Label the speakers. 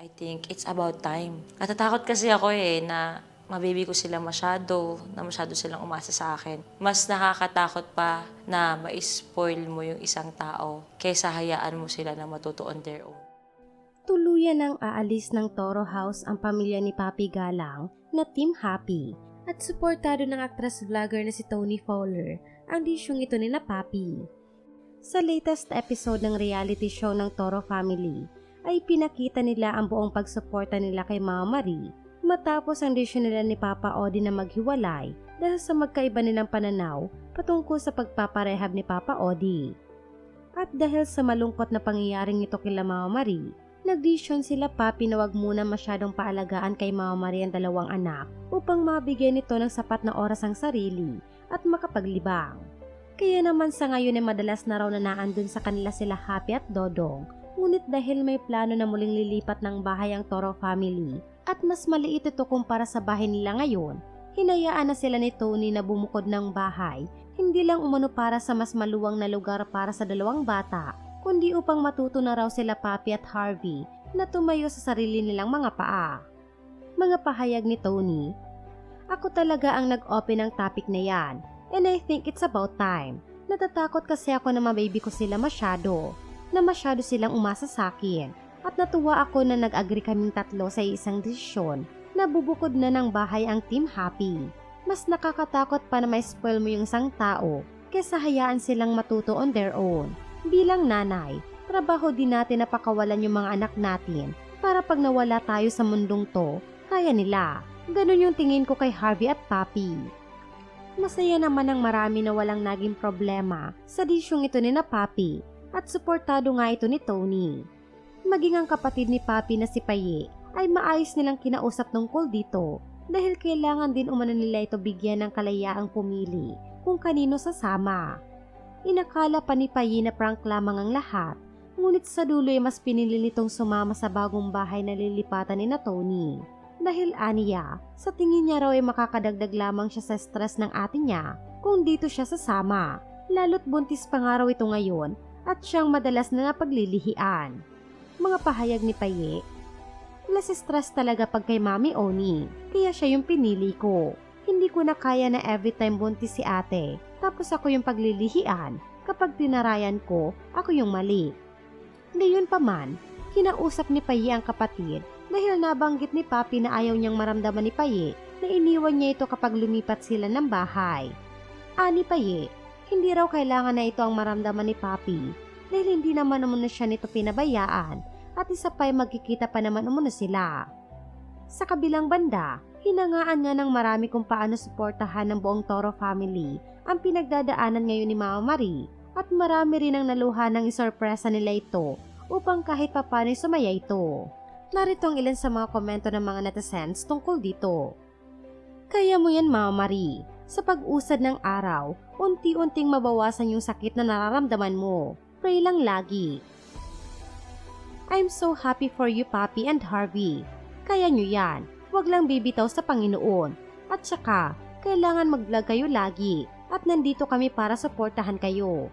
Speaker 1: I think it's about time. Natatakot kasi ako eh na mabibi ko sila masyado, na masyado silang umasa sa akin. Mas nakakatakot pa na ma-spoil mo yung isang tao kaysa hayaan mo sila na matuto on their own.
Speaker 2: Tuluyan ang aalis ng Toro House ang pamilya ni Papi Galang na Team Happy at suportado ng actress vlogger na si Tony Fowler ang disyong ito ni na Papi. Sa latest episode ng reality show ng Toro Family ay pinakita nila ang buong pagsuporta nila kay Mama Marie matapos ang desisyon nila ni Papa Odi na maghiwalay dahil sa magkaiba nilang pananaw patungkol sa pagpaparehab ni Papa Odi. At dahil sa malungkot na pangyayaring ito kila Mama Marie, nagdesisyon sila papi na wag muna masyadong paalagaan kay Mama Marie ang dalawang anak upang mabigyan nito ng sapat na oras ang sarili at makapaglibang. Kaya naman sa ngayon ay madalas na raw na naandun sa kanila sila Happy at Dodong, ngunit dahil may plano na muling lilipat ng bahay ang Toro family at mas maliit ito kumpara sa bahay nila ngayon, hinayaan na sila ni Tony na bumukod ng bahay, hindi lang umano para sa mas maluwang na lugar para sa dalawang bata, kundi upang matuto na raw sila Papi at Harvey na tumayo sa sarili nilang mga paa. Mga pahayag ni Tony, Ako talaga ang nag-open ng topic na yan, and I think it's about time. Natatakot kasi ako na mababy ko sila masyado, na masyado silang umasa sa akin, at natuwa ako na nag-agree kaming tatlo sa isang desisyon na bubukod na ng bahay ang Team Happy. Mas nakakatakot pa na may spoil mo yung isang tao kesa hayaan silang matuto on their own. Bilang nanay, trabaho din natin na pakawalan yung mga anak natin para pag nawala tayo sa mundong to, kaya nila. Ganon yung tingin ko kay Harvey at Papi. Masaya naman ang marami na walang naging problema sa disyong ito ni na Papi at suportado nga ito ni Tony. Maging ang kapatid ni Papi na si Paye ay maayos nilang kinausap tungkol dito dahil kailangan din umano nila ito bigyan ng kalayaang pumili kung kanino sasama. Inakala pa ni Paye na prank lamang ang lahat, ngunit sa dulo ay mas pinili nitong sumama sa bagong bahay na lilipatan ni na Tony. Dahil aniya, sa tingin niya raw ay makakadagdag lamang siya sa stress ng ate niya kung dito siya sasama. Lalo't buntis pa nga raw ito ngayon at siyang madalas na napaglilihian. Mga pahayag ni Paye, Less stress talaga pag kay Mami Oni, kaya siya yung pinili ko. Hindi ko na kaya na every time buntis si ate, tapos ako yung paglilihian. Kapag tinarayan ko, ako yung mali. Gayon pa man, kinausap ni Paye ang kapatid dahil nabanggit ni Papi na ayaw niyang maramdaman ni Paye na iniwan niya ito kapag lumipat sila ng bahay. Ani Paye, hindi raw kailangan na ito ang maramdaman ni Papi dahil hindi naman umano siya nito pinabayaan at isa pa ay magkikita pa naman umano sila. Sa kabilang banda, hinangaan nga ng marami kung paano suportahan ng buong Toro family ang pinagdadaanan ngayon ni Mama Marie at marami rin ang naluha ng isorpresa nila ito upang kahit papano'y sumaya ito. Narito ang ilan sa mga komento ng mga netizens tungkol dito. Kaya mo yan Mama Marie. Sa pag-usad ng araw, unti-unting mabawasan yung sakit na nararamdaman mo. Pray lang lagi. I'm so happy for you Papi and Harvey. Kaya nyo yan. Huwag lang bibitaw sa Panginoon. At saka, kailangan mag-vlog kayo lagi at nandito kami para suportahan kayo.